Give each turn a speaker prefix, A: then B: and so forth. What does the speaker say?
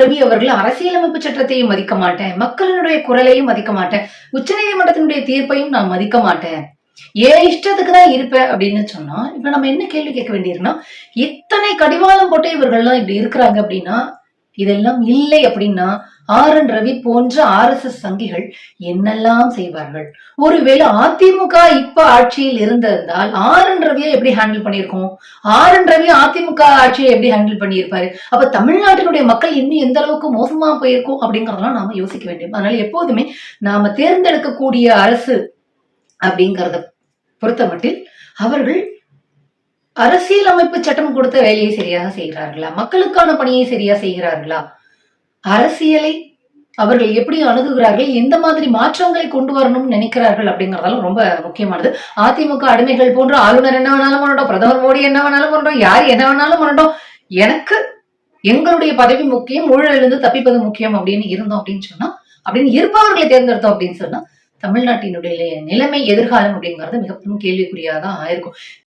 A: ரவி அவர்கள் அரசியலமைப்பு சட்டத்தையும் மதிக்க மாட்டேன். மக்களினுடைய குரலையும் மதிக்க மாட்டேன். உச்சநீதிமன்றத்தினுடைய தீர்ப்பையும் நான் மதிக்க மாட்டேன். ஏன் இஷ்டத்துக்கு தான் இருப்பேன் அப்படின்னு சொன்னா இப்ப நம்ம என்ன கேள்வி கேட்க வேண்டியிருக்குன்னா இத்தனை கடிவாளம் போட்டு இவர்கள்லாம் இப்படி இருக்கிறாங்க அப்படின்னா இதெல்லாம் இல்லை அப்படின்னா ஆர் என் ரவி போன்ற ஆர் எஸ் எஸ் சங்கிகள் என்னெல்லாம் செய்வார்கள்? ஒருவேளை அதிமுக இப்ப ஆட்சியில் இருந்திருந்தால் ஆர் என் ரவியை எப்படி ஹேண்டில் பண்ணியிருக்கோம்? ஆர் என் ரவி அதிமுக ஆட்சியை எப்படி ஹேண்டில் பண்ணியிருப்பாரு? அப்ப தமிழ்நாட்டினுடைய மக்கள் இன்னும் எந்த அளவுக்கு மோசமா போயிருக்கும் அப்படிங்கறதெல்லாம் நாம யோசிக்க வேண்டும். அதனால எப்போதுமே நாம தேர்ந்தெடுக்கக்கூடிய அரசு அப்படிங்கறத பொறுத்த மட்டில் அவர்கள் அரசியலமைப்பு சட்டம் கொடுத்த வேலையை சரியாக செய்கிறார்களா? மக்களுக்கான பணியை சரியா செய்கிறார்களா? அரசியலை அவர்கள் எப்படி அணுகுகிறார்கள்? எந்த மாதிரி மாற்றங்களை கொண்டு வரணும்னு நினைக்கிறார்கள் அப்படிங்கறதாலும் ரொம்ப முக்கியமானது. அதிமுக அடிமைகள் போன்ற ஆளுநர் என்ன வேணாலும் பண்ணட்டும் பிரதமர் மோடி என்ன வேணாலும் பண்ணட்டும் யார் என்ன வேணாலும் பண்ணட்டும் எனக்கு எங்களுடைய பதவி முக்கியம் ஊழலிருந்து தப்பிப்பது முக்கியம் அப்படின்னு இருந்தோம் அப்படின்னு சொன்னா அப்படின்னு இருப்பவர்களை தேர்ந்தெடுத்தோம் அப்படின்னு சொன்னா தமிழ்நாட்டினுடைய நிலைமை எதிர்காலம் அப்படிங்கிறது மிகப்பெரும் கேள்விக்குறியாக தான் ஆயிருக்கும்.